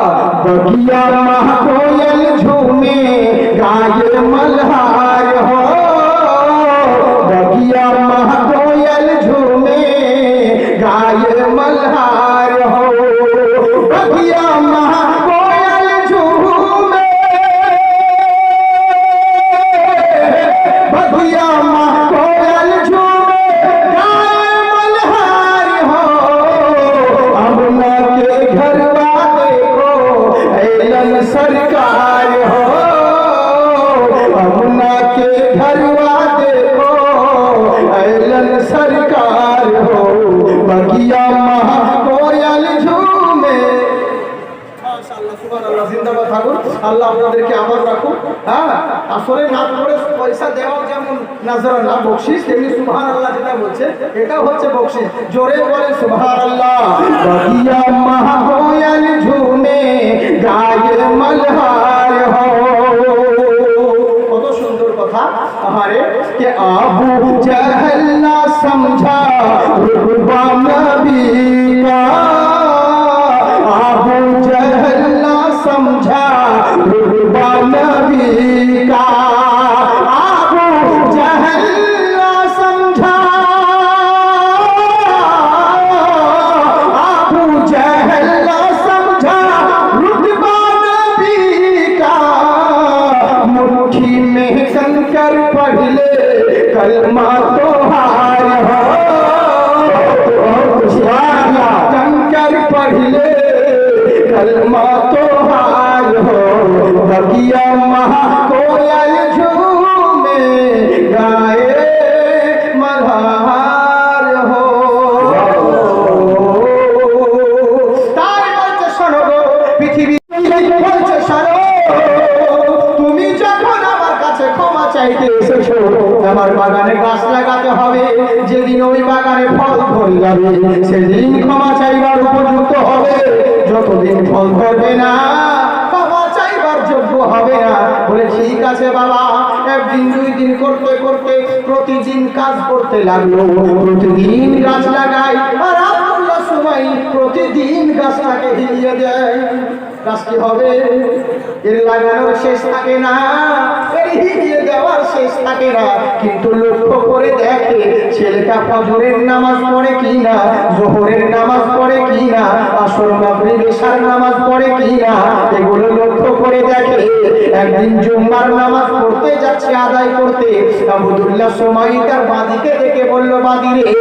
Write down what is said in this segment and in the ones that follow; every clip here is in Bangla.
बगिया कोयल झूमे गाय मल्हार हो। बगिया कोयल झूमे गाय मल्हार हो। बगिया হ্যাঁ না করে পয়সা যেমন না বকশিস, তেমনি আল্লাহ যেটা বলছে এটা হচ্ছে বকশিস। জোরে বলে আল্লাহ ঝুমে মলহার কত সুন্দর কথা। কে আবু জাহল সমঝা রুবা নবী। कंकर पढ़ ले कलमा तो हार हो कंकर पढ़ले कलमा तो हार हो बगिया महा कोयल झूमे गाए मल्हार हो তাই বলছে শোনো গো, পৃথিবী চাইতে এসেছ আমার বাগানে গাছ লাগাতে হবে। যেদিন ওই বাগানে ফল ধরে যাবে, সেদিন ক্ষমা চাইবার উপযুক্ত হবে। যতদিন ফল ধরবে না একদিন, দুই দিন করতে করতে প্রতিদিন কাজ করতে লাগল। গাছ লাগাই প্রতিদিন গাছটাকে হিলিয়ে দেয়। গাছ কি হবে। এর লাগানোর শেষ থাকে না কিন্তু লক্ষ্য করে দেখে, ছেলেটা ফজরের নামাজ পড়ে কি না জোহরের নামাজ পড়ে কি না নামাজ পড়ে কি না এগুলো লক্ষ্য করে দেখে, একদিন জুম্মার নামাজ পড়তে যাচ্ছে, আদায় করতে। আবুদুল্লাহ সময় তার বাদিকে দেখে বলল, বাদিরে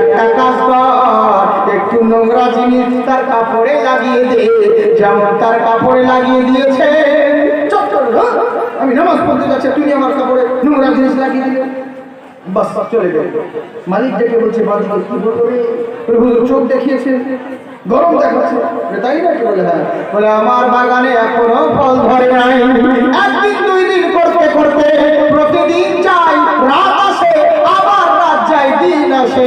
একটা কাজ কর, একটু নোংরা জিনিস তার কাপড়ে লাগিয়ে দে, যেমন তার কাপড়ে লাগিয়ে দিয়েছে। হ্যাঁ? আমি নামাজ পড়তে যাচ্ছি, তুমি আমার কাপড়ে নোংরা জিনিস লাগিয়ে দিলে। বাস চলে গেল। মালিক ডেকে বলছে কি প্রভু চোখ দেখিয়েছে গরম দেখাচ্ছে। তাই নাকি? বলে হ্যাঁ। বলে, আমার বাগানে এখনও ফল ধরে নাই। একদিন, দুই দিন করতে করতে প্রতিদিন যাই রাত আসে, আবার রাত যায়, দিন আসে।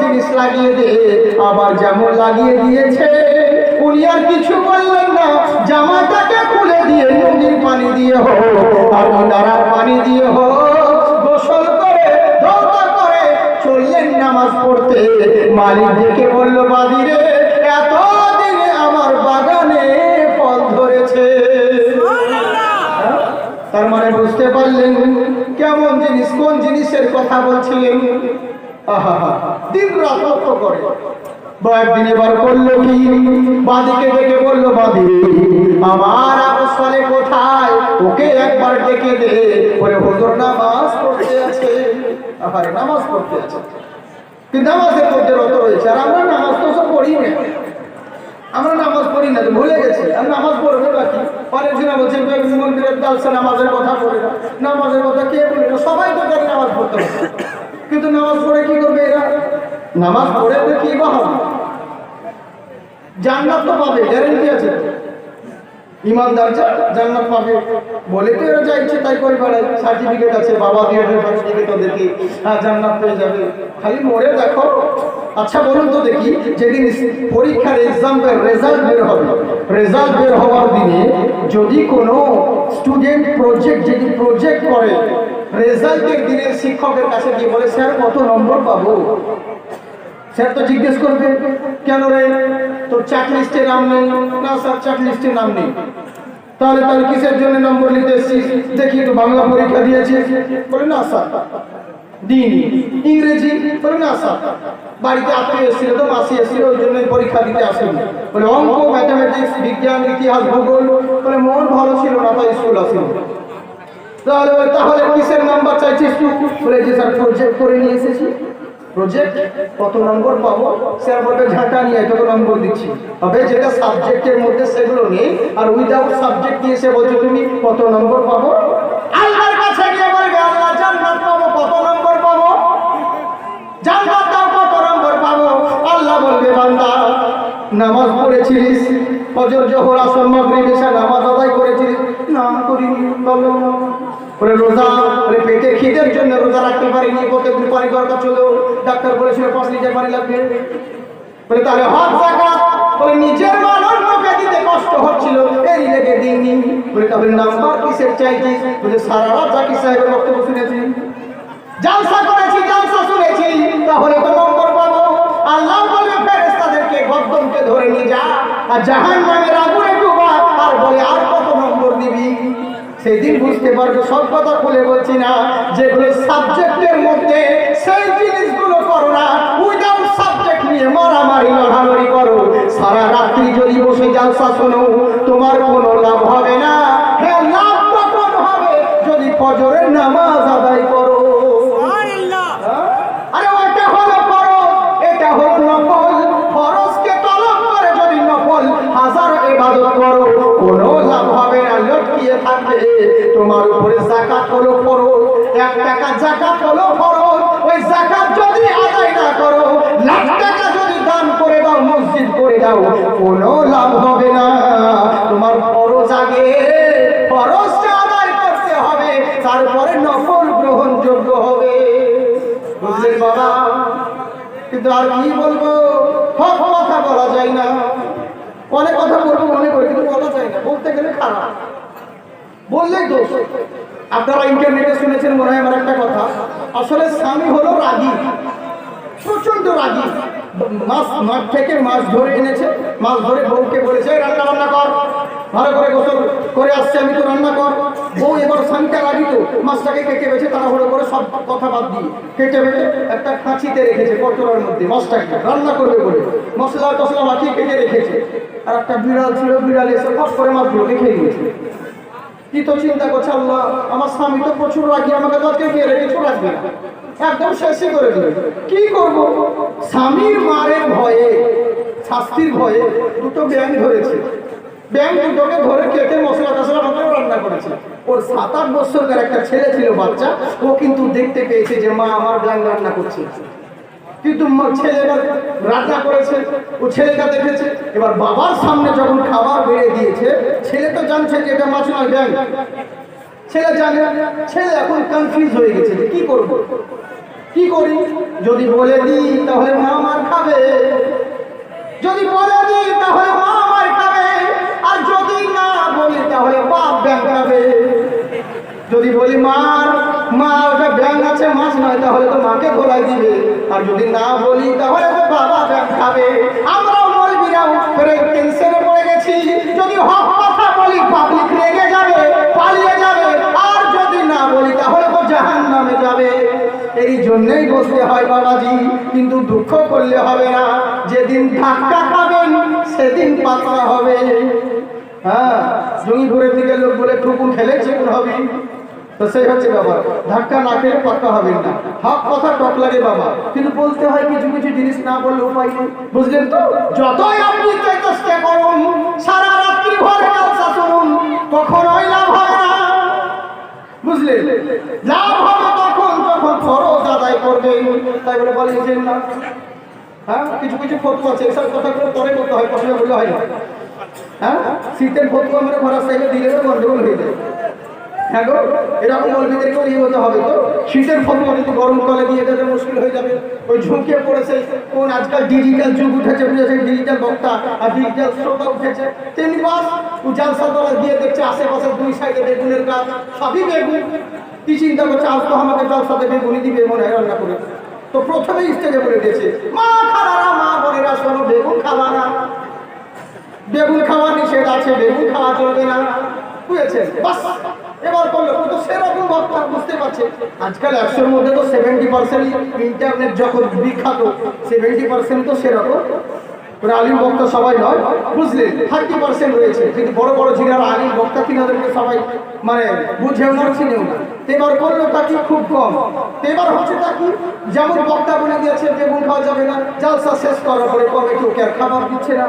জিনিস লাগিয়ে দে আবার যেমন লাগিয়ে দিয়েছে, উনি আর কিছু বললেন না। জামাটাকে খুলে দিয়ে নদীর পানি দিয়ে হোক, আর তারা পানি দিয়ে হোক, গোসল করে করে চললেন নামাজ পড়তে। মালিক ডেকে বলল, বাদিরে এত দিনে আমার বাগানে ফল ধরেছে? তার মানে বুঝতে পারলেন কেমন জিনিস, কোন জিনিসের কথা বলছিলেন? আহা দিন রাত করে বলে নামাজ আমরা নামাজ তো সব পড়ি না। আমরা নামাজ ভুলে গেছি। আর নামাজ পড়বে বাকি অনেকজন বলছেন মন্দিরের দালসা নামাজের কথা না। নামাজের কথা কে বলে সবাই তো নামাজ পড়তে কিন্তু নামাজ পড়ে কি করবে এরা? নামাজ পড়ে তো কি বা হবে? জান্নাত তো পাবে গ্যারেন্টি আছে। ইমানদার জান্নাত পাবে। বলে তো এরা যা ইচ্ছে তাই করে বেড়ায়। সার্টিফিকেট আছে, বাবা দিয়ে সার্টিফিকেট ওদেরকে হ্যাঁ জান্নাত পেয়ে যাবে। খালি মরে দেখো। আচ্ছা বলুন তো দেখি, যেদিন পরীক্ষার এক্সামের রেজাল্ট বের হবে রেজাল্ট বের হওয়ার দিনে যদি কোনো স্টুডেন্ট প্রজেক্ট যদি প্রজেক্ট করে রেজাল্টের দিনে শিক্ষকের কাছে গিয়ে বলে স্যার কত নম্বর পাবো? স্যার তো জিজ্ঞেস করবে, কেন রে? তোর চাক লিস্টে নাম নেই? না স্যার চাক লিস্টে নাম নেই। তাহলে তাহলে কিসের জন্য নম্বর নিতে এসেছিস? দেখি একটু বাংলা পরীক্ষা দিয়েছিস বলে, না স্যার। দিইনি। ইংরেজি? বলে, না স্যার। বাড়িতে আত্মীয় এসেছিল তো, মাসি এসেছিল, ওই জন্য পরীক্ষা দিতে আসেনি। বলে, অঙ্ক ম্যাথামেটিক্স বিজ্ঞান, ইতিহাস, ভূগোল। বলে, মন ভালো ছিল না, তাই স্কুল আসেনি। তাহলে তাহলে কিসের নাম্বার চাইছিস বলে যে স্যার করে নিয়ে এসেছি। প্রজেক্ট কত নম্বর পাবো? স্যার বলবে ঝাঁটা নিয়ে কত নম্বর দিচ্ছি? তবে যেটা সাবজেক্টের মধ্যে সেগুলো নেই। আর উইদাউট সাবজেক্ট নিয়ে এসে বলছো, তুমি কত নম্বর পাবো? আল্লাহর কাছে গিয়ে বলবে, আল্লাহ জান্নাত পাবো, কত নম্বর পাবো? জান্নাত দাও, কত নম্বর পাবো? আল্লাহ বলবে, বান্দা, নামাজ পড়েছিলিস? ফজর, জোহর, আসর, মাগরিব এসা নামাজ আদায় করেছিলিস? না করিনি বলো বলে রোজা বলে পেটে খিদের জন্য রোজা রাখতে পারিনি প্রত্যেকদিন পানি দরকার ছিল ডাক্তার বলেছিল পাঁচ লিটার পানি লাগবে। বলে, তাহলে হজ জাকাত বলে, নিজের মাল অন্যকে দিতে কষ্ট হচ্ছিল, এই লেগে দিইনি। বলে, তাহলে নাম্বার কিসের চাইছিস বলে, সারা রাত জাকির সাহেবের বক্তব্য শুনেছি। জালসা করেছি, জালসা শুনেছি। তাহলে তো নম্বর পাবো। আল্লাহ বলবে ফেরেশতাদেরকে গদ্দমকে ধরে নিয়ে যা। আর জাহান নামের আগুনে ডুবা, আর বলে, আর কত নম্বর দিবি? সেদিন বুঝতে পারব, সব কথা খুলে বলছি না, যেগুলো সাবজেক্টের মধ্যে সেই জিনিসগুলো করো না উইদাউট সাবজেক্ট নিয়ে মারামারি লড়ালড়ি করো। সারা রাত্রি যদি বসে জালসা শোনো লটকিয়ে থাকবে। তোমার উপরে যাকাত হলো ফরজ। এক টাকা যাকাত হলো ফরজ। ওই যাকাত যদি আদায় না করো, লাখ টাকা যদি দান করে দাও, মসজিদ করে দাও, কোনো লাভ হবে না। তোমার ফরজ আগে। ফরজটা আদায় করতে হবে, তারপরে নফল গ্রহণযোগ্য হবে। বুঝলেন বাবা? কিন্তু আর কি বলব? হক কথা বলা যায় না। অনেক কথা বলব মনে করি, কিন্তু বলা যায় না। বলতে গেলে খারাপ। বললেই দোষ। আপনারা ইন্টারনেটে শুনেছেন, মনে হয় আমার একটা কথা। আসলে স্বামী হলো রাগী। প্রচণ্ড রাগী। মাছ মাঠ থেকে মাছ ধরে এনেছে। মাছ ধরে বউকে বলেছে, "এই রান্না বান্না কর। ভালো করে গোসল করে আসছে, আমি তো রান্না কর। বউ এবার স্বামীটা রাগি তো। মাছটাকে কেটে বেছে তাড়াহুড়ো করে সব কথা বাদ দিয়ে কেটে বেছে একটা খাঁচিতে রেখেছে কচুরার মধ্যে মাছটাকে। রান্না করবে বলে। মশলা টসলা মাখিয়ে কেটে রেখেছে। আর একটা বিড়াল ছিল, বিড়াল এসে ফস করে মাছগুলোকে খেয়ে নিয়েছে। কি তো চিন্তা করছে, আল্লাহ, আমার স্বামী তো প্রচুর রাগি, আমাকে তো আজকে বিয়ে রেখে রাখবে না। একদম শেষই করে দেবে। কি করব? স্বামীর মারের ভয়ে, শাস্তির ভয়ে দুটো ব্যাং ধরেছে। ব্যাং দুটোকে ধরে কেটে মশলা টসলা মাথায় রান্না করেছে। ওর সাত আট বছরকার একটা ছেলে ছিল, বাচ্চা, ও কিন্তু দেখতে পেয়েছে যে মা আমার ব্যাং রান্না করছে। কিন্তু ছেলেটা রান্না করেছে, ও ছেলেটা দেখেছে। এবার বাবার সামনে যখন খাবার বেড়ে দিয়েছে, ছেলে তো জানছে যে এটা মাছ নয় ব্যাং ছেলে জানে, ছেলে এখন কনফিউজ হয়ে গেছে যে কি করব? কি করি? যদি বলে দিই, তাহলে মা আমার খাবে। যদি বলে দিই, তাহলে মা আমার খাবে। আর যদি না বলি, তাহলে বাপ ব্যাং খাবে। যদি বলি, মার, মা, ওটা ব্যাং আছে, মাছ নয়, তাহলে তো মাকে ধোলাই দিবে। আর যদি না বলি, তাহলে তো বাবা খাবে। আমরাও মলবিরাও ফেরে টেনশনে পড়ে গেছি। যদি হক কথা বলি পাবলিক রেগে যাবে, পালিয়ে যাবে। আর যদি না বলি, তাহলে তো জাহান নামে যাবে। এই জন্যই বসতে হয় বাবাজি, কিন্তু দুঃখ করলে হবে না। যেদিন ধাক্কা খাবেন, সেদিন পাতলা হবে। হ্যাঁ জঙ্গিপুরের দিকে লোক বলে টুকুন খেলে চিকুন হবে তো সেই হচ্ছে ব্যাপার। ধাক্কা না খেলে পাক্কা হবেন না। হক কথা টক লাগে বাবা। কিন্তু বলতে হয় কিছু কিছু জিনিস না বললে উপায় নেই। বুঝলেন তো? যতই আপনি চেষ্টা করুন, সারা রাত্রি ঘরে জলসা শুনুন কখনোই লাভ হবে না। বুঝলেন? লাভ হবে তখন, যখন ফরজ আদায় করবেন তাই বলে বলেছেন না। হ্যাঁ? কিছু কিছু ফটো আছে, এসব কথাগুলো পরে করতে হয় প্রথমে বললে হয় না। হ্যাঁ? শীতের ফতুয়া মানে ঘোরার সাইডে দিলে গন্ডগোল হয়ে যায়। হ্যাঁ গো, এরকম মৌলবীদেরকেও ইয়ে হতে হবে তো। শীতের ফতুয়া যদি গরম কলে দিয়ে দিতে মুশকিল হয়ে যাবে। ওই ঝুঁকিয়ে পড়েছে, কোন আজকাল ডিজিটাল যুগ উঠেছে বুঝেছে ডিজিটাল বক্তা আর ডিজিটাল শ্রোতা উঠেছে। তেমনি জালসা তোলা গিয়ে দেখছে, আশেপাশে দুই সাইডে বেগুনের গাছ, সবই বেগুন। কি চিন্তা করছে? আজ তো আমাকে জলসাতে বেগুনি দিবে, মনে হয় রান্না করে। তো প্রথমেই স্টেজে বলে দিয়েছে, মা খালারা, মা বোনেরা, শোনো, বেগুন খাবা না। বেগুন খাওয়া নিষেধ আছে, বেগুন খাওয়া চলবে না। বুঝেছেন? বাস। এবার করল, কিন্তু সেরকম বক্তা বুঝতে পারছে। আজকাল একশোর মধ্যে তো সেভেন্টি পার্সেন্ট ইন্টারনেট যখন বিখ্যাত সেভেন্টি পার্সেন্ট তো সেরকম। আলিম বক্তা সবাই নয় বুঝলেন থার্টি পার্সেন্ট রয়েছে। কিন্তু বড় বড় জিরার আলিম বক্তা কিনাদেরকে সবাই মানে বুঝেও না, চিনেও না। এবার করল তা কি খুব কম। এবার হচ্ছে তা কি? যেমন বক্তা বলে দিয়েছে, বেগুন খাওয়া যাবে না, জালসা শেষ করার পরে কমিটি কেউ খাবার দিচ্ছে না।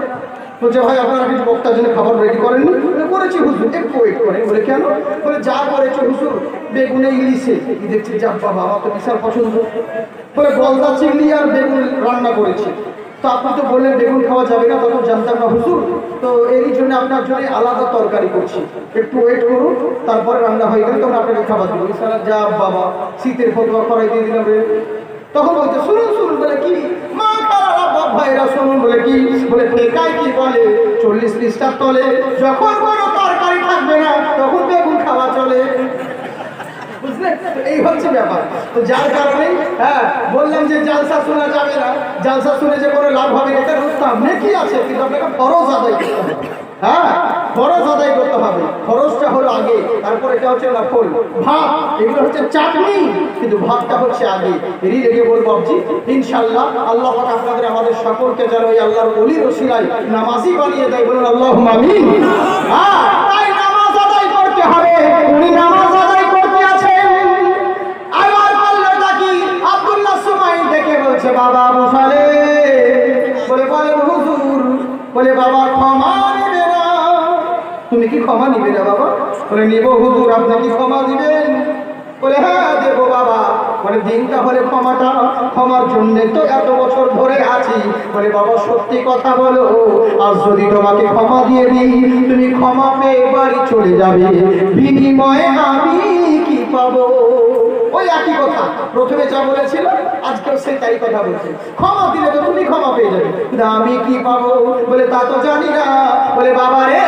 বলছে, ভাই, আপনারা কিছু বক্তার জন্য খাবার রেডি করেননি? করেছি হুজুর, একটু ওয়েট করেন। বলে, কেন? বলে, যা করেছে হুজুর, বেগুনে ইলিশে। দেখছি? যা, বাবা তো বিশাল পছন্দ। বলে, গলদা চিংড়ি আর বেগুন রান্না করেছি। তো আপনি তো বললেন, বেগুন খাওয়া যাবে না, তখন জানতাম না হুজুর। তো এরই জন্য আপনার জন্য আলাদা তরকারি করছি। একটু ওয়েট করুন, তারপরে রান্না হয়ে গেলে তখন আপনাকে খাবার দেবো। সারা যা, বাবা, শীতের ফটোয়া করাই দিয়ে দিলাম তখন বলছে, শুনুন শুনুন। বলে, কি? ভাইরা শুনুন বলে কি? বলে টেকায় কি বলে? চল্লিশ পৃষ্ঠার তলে যখন কোনো তরকারি থাকবে না তখন বেগুন খাওয়া চলে। এই হচ্ছে ব্যাপার। তো যার কারণে হ্যাঁ বললাম যে জালসা শোনা যাবে না। জালসা শুনে যে কোনো লাভ হবে না, এটা রুস্তাম। কি আছে কিন্তু আপনাকে ফরজ আদায় করতে হবে। হ্যাঁ আদায় করতে হবে। হলো আগে, তারপর এটা হচ্ছে ভাত, এগুলো হচ্ছে কিন্তু ভাতটা হচ্ছে আগে। এরই রেখে বলব আপনি ইনশাল্লাহ আল্লাহ আপনাদের, আমাদের সকলকে যেন ওই আল্লাহর অলি রসিলাই নামাজি বানিয়ে দেয় বলুন আল্লাহ হ্যাঁ তাই নামাজ আদায় করতে হবে। উনি নামাজ ক্ষমা নিবে না বাবা। বলে, নিব হুজুর, আপনি কি ক্ষমা দিবেন? বলে হ্যাঁ দেবো বাবা। বলে, দিন তাহলে ক্ষমাটা ক্ষমার জন্য তো এত বছর ধরে আছি। বলে, বাবা, সত্যি কথা বলো, আজ যদি তোমাকে ক্ষমা দিয়ে দিই, তুমি ক্ষমা পেয়ে বাড়ি চলে যাবে। বিনিময়ে আমি কি পাবো? ওই একই কথা। প্রথমে যা বলেছিল, আজকেও সেই তাই কথা বলছে। ক্ষমা দিলে তো তুমি ক্ষমা পেয়ে যাবে। আমি কি পাবো? বলে, তা তো জানি না। বলে, বাবা রে